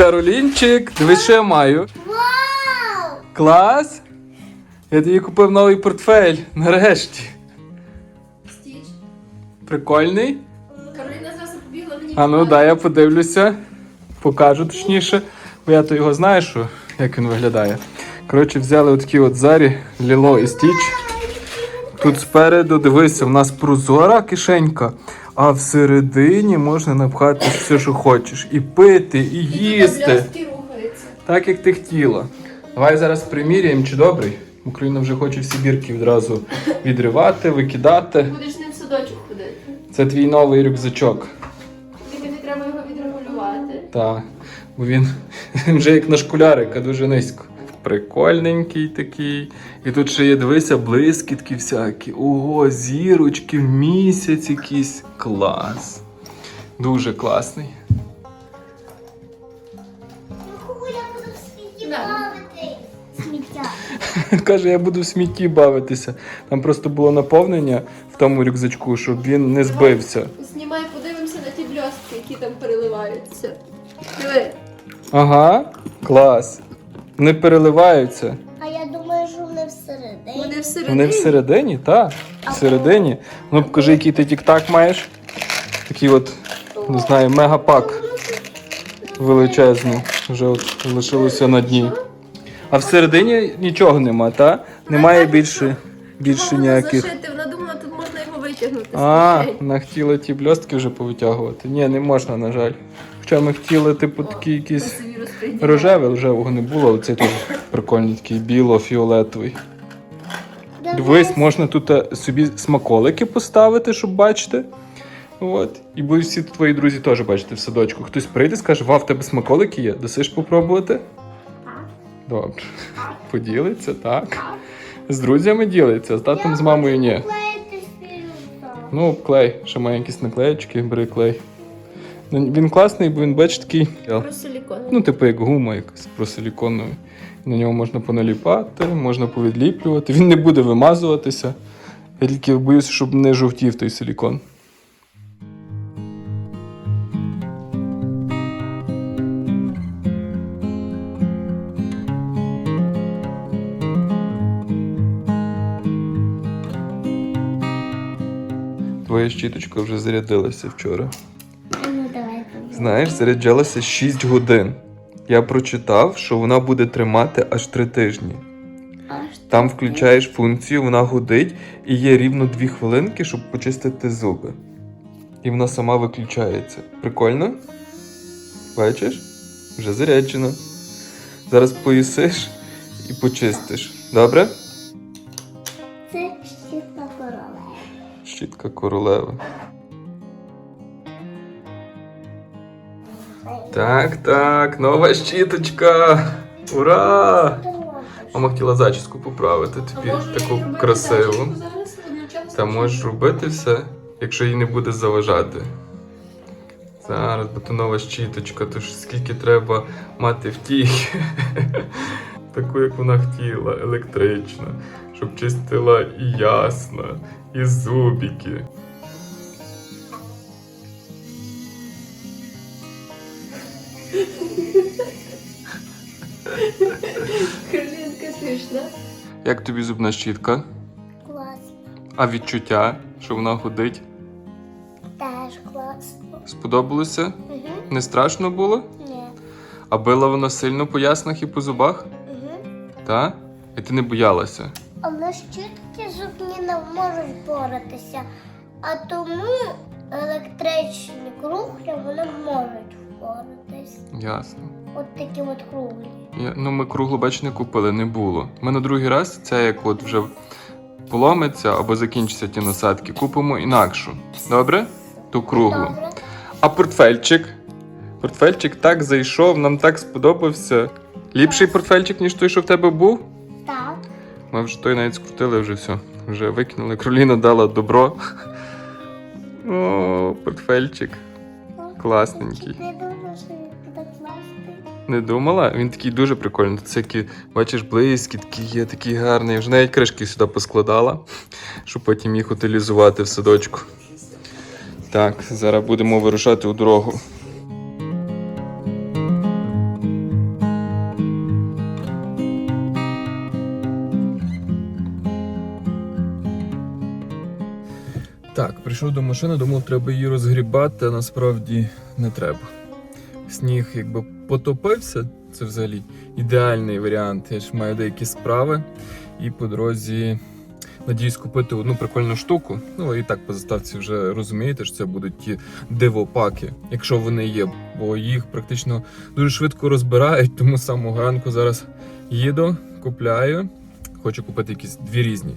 Каролінчик, дивись, що я маю. Вау! Клас! Я тобі купив новий портфель. Нарешті. Стіч. Прикольний. Кароліна зараз побігла мені. А ну дай я подивлюся. Покажу точніше. Бо я то його знаю, що, як він виглядає. Коротше, взяли отакі от зарі, Ліло і Стіч. Тут спереду, дивися, в нас прозора кишенька, а всередині можна напхати все, що хочеш. І пити, і І їсти. Так, як ти хотіла. Давай зараз приміряємо, чи добрий. Україна вже хоче всі бірки відразу відривати, викидати. Будеш ним в садочок ходити. Це твій новий рюкзачок. Тобі не треба його відрегулювати. Так, бо він вже як на школярика, дуже низько. Прикольненький такий. І тут ще є, дивися, блискітки всякі. Ого, зірочки, місяць якийсь. Клас. Дуже класний. Я буду в світі бавити. Сміття. Каже, я буду в смітті бавитися. Там просто було наповнення в тому рюкзачку, щоб він не збився. Знімай, подивимося на ті блістки, які там переливаються. Диви. Ага, клас. Не переливаються. А я думаю, що вони всередині. Вони всередині. Вони всередині, так. Всередині. Ну, покажи, який ти тік-так маєш. Такий от, не знаю, мегапак величезний. Вже от лишилося на дні. А всередині нічого нема, та? Немає більше, більше ніяких. Зашити. Вона думала, тут можна його витягнути. з А, кишень. вона хотіла ті блістки вже повитягувати. Ні, не можна, на жаль. Хоча ми хотіли, типу, такі якісь Рожевий, рожевого не було, але цей теж прикольний, такий біло-фіолетовий. Дивись, можна тут е, собі смаколики поставити, щоб бачити. От. І будуть всі твої друзі теж бачити в садочку. Хтось прийде, скаже, вау, в тебе смаколики є, досиш попробувати? Добре. Поділиться, так. З друзями ділиться, з татом, з мамою ні. Ну, клей, ще має якісь наклеєчки, бери клей. Ну, Він класний, бо він, бач, такий. Про силікон. Ну, типу, як гума якась просиліконовий. На нього можна поналіпати, можна повідліплювати. Він не буде вимазуватися. Я тільки боюся, щоб не жовтів той силікон. Твоя щіточка вже зарядилася вчора. Знаєш, заряджалася 6 годин. Я прочитав, що вона буде тримати аж 3 тижні. Аж Там включаєш функцію, вона гудить і є рівно 2 хвилинки, щоб почистити зуби. І вона сама виключається. Прикольно? Бачиш? Вже заряджено. Зараз поїсиш і почистиш. Добре? Це щітка королева. Щітка королеви. Так, так, нова щіточка. Ура! Мама хотіла зачіску поправити тобі таку красиву. Та можеш робити все, якщо їй не буде заважати. Зараз, бо то нова щіточка, то ж скільки треба мати втіхи. Таку, як вона хотіла, електрична, щоб чистила і ясна, і зубики. Крилинка смішна. Як тобі зубна щітка? Класно. А відчуття, що вона гудить? Теж класно. Сподобалося? Угу. Не страшно було? Ні. А била вона сильно по яснах і по зубах? Угу. Та? І ти не боялася? Але щітки зубні не можуть боротися, а тому електричні круглі вони можуть впоратись. Ясно. От такі от круглі. Я, ну, ми круглу бач не купили, не було. Ми на другий раз це як от вже поломиться або закінчаться ті насадки, купимо інакшу. Добре? Ту круглу. Добре. А портфельчик? Портфельчик так зайшов, нам так сподобався. Ліпший портфельчик, ніж той, що в тебе був. Так. Ми вже той навіть скрутили, вже все. Вже викинули. Кроліна дала добро. О, портфельчик. Класненький не думала. Він такий дуже прикольний. Це всякі, бачиш, близькі, такі є, такі гарні. Вже навіть кришки сюди поскладала, щоб потім їх утилізувати в садочку. Так, зараз будемо вирушати у дорогу. Так, прийшов до машини, думав, треба її розгрібати, а насправді не треба. Сніг, якби потопився, це взагалі ідеальний варіант. Я ж маю деякі справи. І по дорозі надіюсь купити одну прикольну штуку. Ну і так по заставці вже розумієте, що це будуть ті дивопаки, якщо вони є, бо їх практично дуже швидко розбирають, тому самого ранку зараз їду, купляю. Хочу купити якісь дві різні.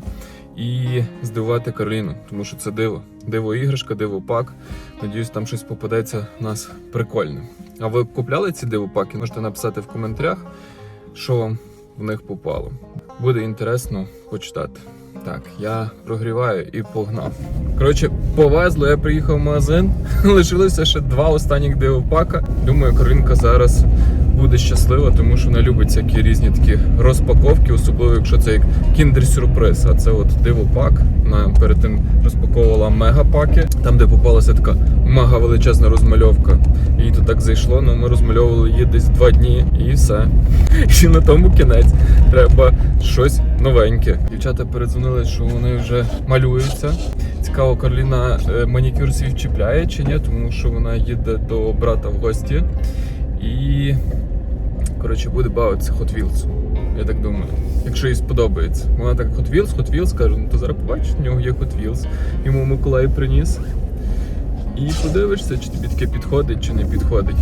І здивувати Кароліну, тому що це диво. Диво іграшка, диво пак. Надіюсь, там щось попадеться в нас прикольне. А ви купляли ці дивопаки? Можете написати в коментарях, що вам в них попало. Буде інтересно почитати. Так, я прогріваю і погнав. Коротше, повезло, я приїхав в магазин. Лишилося ще два останніх дивопака. Думаю, Каролінка зараз буде щаслива, тому що вона любить всякі різні такі розпаковки, особливо якщо це як кіндер-сюрприз. А це от дивопак. Вона перед тим розпаковувала мегапаки, там, де попалася така мега величезна розмальовка. Їй то так зайшло, але ми розмальовували її десь два дні і все. І на тому кінець треба щось новеньке. Дівчата передзвонили, що вони вже малюються. Цікаво, Кароліна е, манікюр свій вчіпляє чи ні, тому що вона їде до брата в гості. І коротше буде бавитися Hot Wheels. Я так думаю. Якщо їй сподобається. Вона так Hot Wheels, Hot Wheels каже, ну то зараз побачиш, в нього є Hot Wheels. Йому Миколай приніс. І подивишся, чи тобі таке підходить, чи не підходить.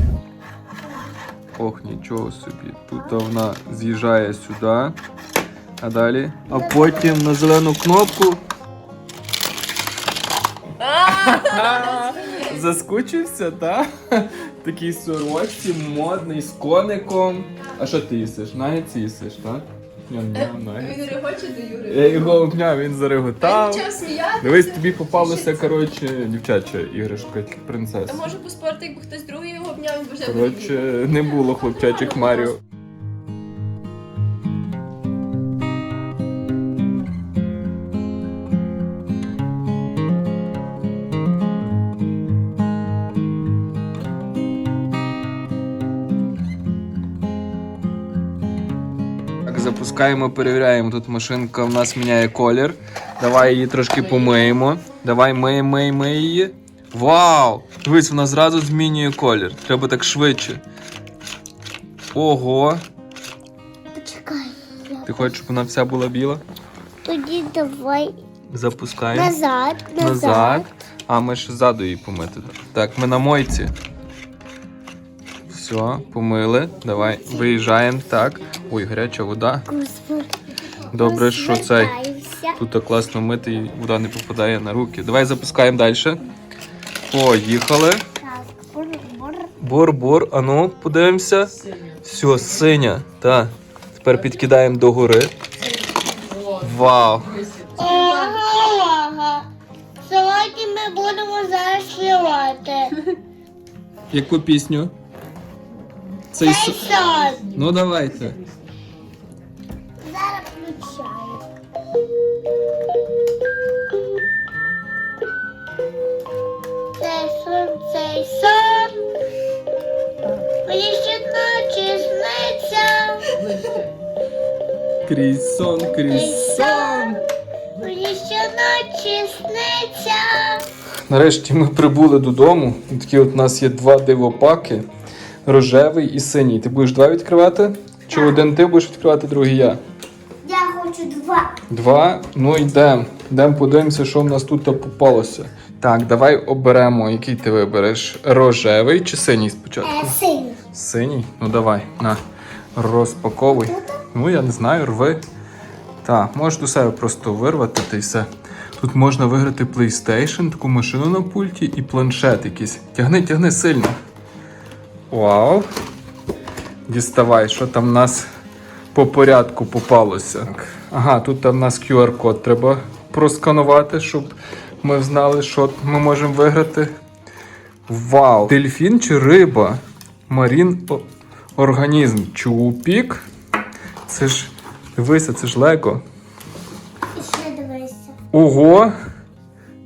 Ох, нічого собі. Тут вона з'їжджає сюди. А далі. А потім на зелену кнопку. Заскучився, так? Такий сорочці, модний, з коником. А що ти їсиш? Нагетс їсиш, так? Він регоче до Юри. Я його обняв, він Та зареготав. почав сміяти. Дивись, тобі попалося, коротше, дівчача іграшка, принцеса. А може поспорити, якби хтось другий його обняв, він вже Коротше, не було хлопчачих Маріо. Запускаємо, перевіряємо. Тут машинка в нас міняє колір. Давай її трошки помиємо. Давай мий, мий її. Вау! Дивись, вона зразу змінює колір. Треба так швидше. Ого! Почекай. Ти хочеш, щоб вона вся була біла? Тоді давай Запускаємо. назад, назад. Назад. А ми ж ззаду її помити. Так, ми на мойці. Все, помили. Давай, виїжджаємо. Так. Ой, гаряча вода. Добре, що цей. Тут так класно мити і вода не попадає на руки. Давай запускаємо далі. Поїхали. Бур-бур, а ну, подивимося. Все, синя. Так. Тепер підкидаємо до гори. Вау! Сьогодні ми будемо зараз співати. Яку пісню? Цей с- Ну давайте. Зараз включаю. Цей сон, цей сон. Мені щоночі сниться. Крізь сон, крізь сон. Мені щоночі сниться. Нарешті ми прибули додому. І Такі от у нас є два дивопаки: рожевий і синій. Ти будеш два відкривати? Чи один ти будеш відкривати, другий я? Я хочу два. Два. Ну йдемо. Йдемо подивимося, що в нас тут попалося. Так, давай оберемо, який ти вибереш: рожевий чи синій спочатку? Е, син. Синій? Ну давай, на. Розпаковуй. Ну, я не знаю, рви. Так, можеш до себе просто вирвати та й все. Тут можна виграти PlayStation, таку машину на пульті і планшет якийсь. Тягни, тягни сильно. Вау. Діставай, що там в нас по порядку попалося. Так. Ага, тут там в нас QR-код треба просканувати, щоб ми знали, що ми можемо виграти. Вау! Дельфін чи риба? Марін організм. Чупік. Це ж. Дивися, це ж лего. І ще дивися. Ого!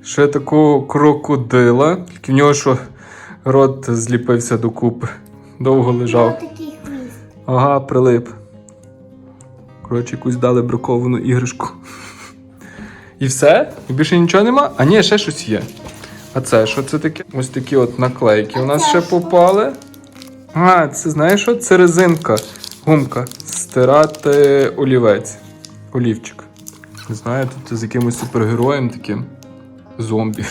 Ще такого крокодила. Тільки в нього що рот зліпився докупи. Довго лежав. Такий хвіст. Ага, прилип. Коротше, якусь дали браковану іграшку. І все? І більше нічого нема? А ні, ще щось є. А це що це таке? Ось такі от наклейки у нас ще що? попали. А, це знаєш що? Це резинка, гумка. Стирати олівець. Олівчик. Не знаю, тут з якимось супергероєм таким. Зомбі.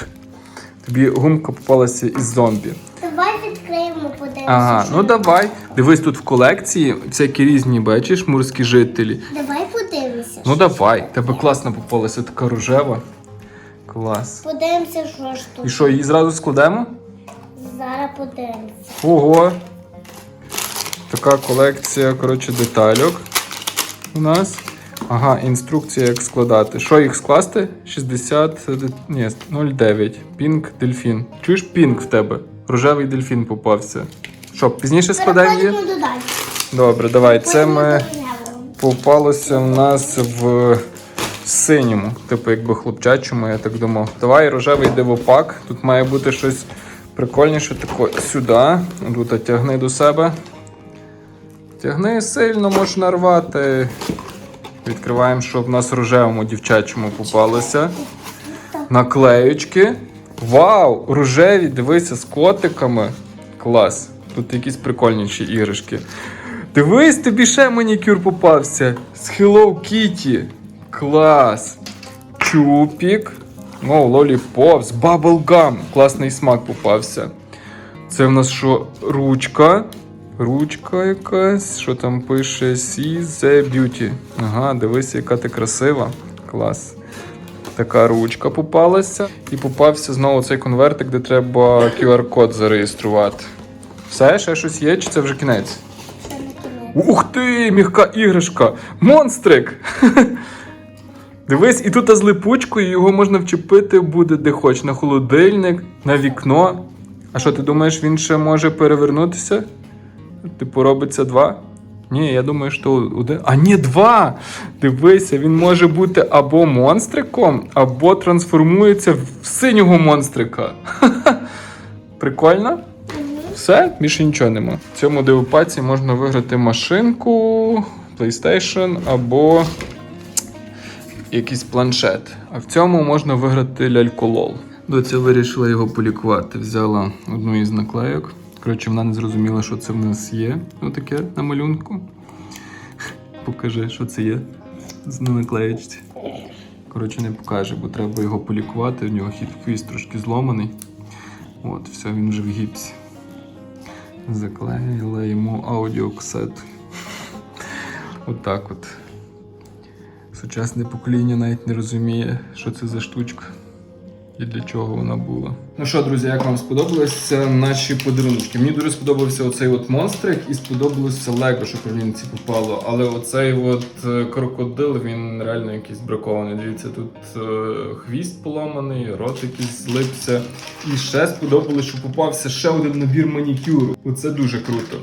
Тобі гумка попалася із зомбі. Давай відкриємо, подивимося. Ага, що ну давай. Дивись, тут в колекції всякі різні, бачиш, морські жителі. Давай подивимося. Ну давай, тебе класно попалася така рожева. Клас. Подивимося, що ж тут. І що, її зразу складемо? Зараз подивимося. Ого! Така колекція, коротше, детальок у нас. Ага, інструкція, як складати. Що їх скласти? 60, ні, 09. Пінк дельфін. Чуєш пінк в тебе? Рожевий дельфін попався. Що, пізніше складаємо її? Добре, давай. Це ми попалося в нас в синьому, типу якби хлопчачому, я так думав. Давай рожевий дивопак. Тут має бути щось прикольніше. Тако сюди. Тут тягни до себе. Тягни сильно, можеш нарвати. Відкриваємо, що в нас рожевому дівчачому попалося. Наклеючки. Вау! Рожеві, дивися, з котиками. Клас. Тут якісь прикольніші іграшки. Дивись, тобі ще манікюр попався. З Hello Kitty. Клас. Чупік. О, лоліпоп, з Bubblegum. Класний смак попався. Це в нас що? Ручка. Ручка якась. Що там пише? See the beauty. Ага, дивись, яка ти красива. Клас. Така ручка попалася. І попався знову цей конвертик, де треба QR-код зареєструвати. Все, ще щось є, чи це вже кінець? Це на кінець. Ух ти, м'яка іграшка! Монстрик! Дивись, і тут з липучкою його можна вчепити буде де хоч на холодильник, на вікно. А що, ти думаєш, він ще може перевернутися? Типу, робиться два? Ні, я думаю, що один. А ні, два! Дивися, він може бути або монстриком, або трансформується в синього монстрика. Прикольно? Все, більше нічого нема. В цьому дивопаці можна виграти машинку, PlayStation або якийсь планшет. А в цьому можна виграти ляльку-лол. Доця вирішила його полікувати. Взяла одну із наклейок. Коротше, вона не зрозуміла, що це в нас є. Ну таке на малюнку. Покажи, що це є на наклеєчці. Коротше, не покаже, бо треба його полікувати. В нього хвіст трошки зломаний. От, все, він вже в гіпсі. Заклеїла йому аудіокасет. Отак от. Сучасне покоління навіть не розуміє, що це за штучка і для чого вона була. Ну що, друзі, як вам сподобалися наші подарунки? Мені дуже сподобався оцей от монстрик і сподобалося Лего, що Каролінці попало. Але оцей от е, крокодил, він реально якийсь бракований. Дивіться, тут е, хвіст поламаний, рот якийсь злипся. І ще сподобалося, що попався ще один набір манікюру. Оце дуже круто.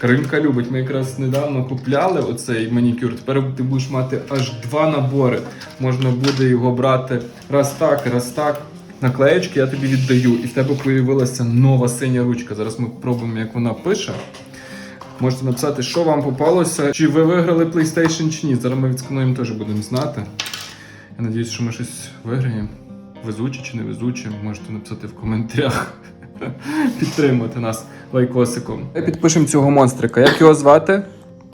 Каринка любить, ми якраз недавно купляли оцей манікюр. Тепер ти будеш мати аж два набори. Можна буде його брати раз так, раз так. Наклеєчки я тобі віддаю, і в тебе появилася нова синя ручка. Зараз ми спробуємо, як вона пише. Можете написати, що вам попалося, чи ви виграли PlayStation чи ні. Зараз ми відскануємо теж будемо знати. Я надіюсь, що ми щось виграємо. Везуче чи не везуче, можете написати в коментарях. Підтримати нас лайкосиком. Підпишемо цього монстрика. Як його звати?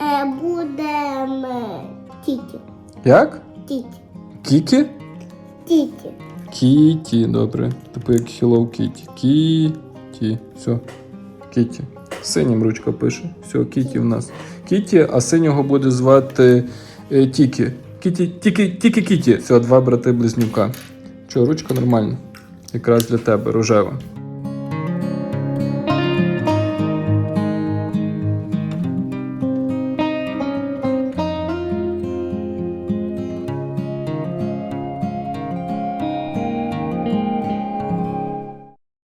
Е, Будемо тіті. Як? Тіті. Кікі? Тіті. Кіті, добре. Типу як Hello Kitty. Кіті. Все. Кіті. Синім ручка пише. Все, Кіті в нас. Кіті, а синього буде звати е, Тікі. Кіті, тільки, тільки Кіті. Все, два брати близнюка. Що, ручка нормальна. Якраз для тебе, рожева.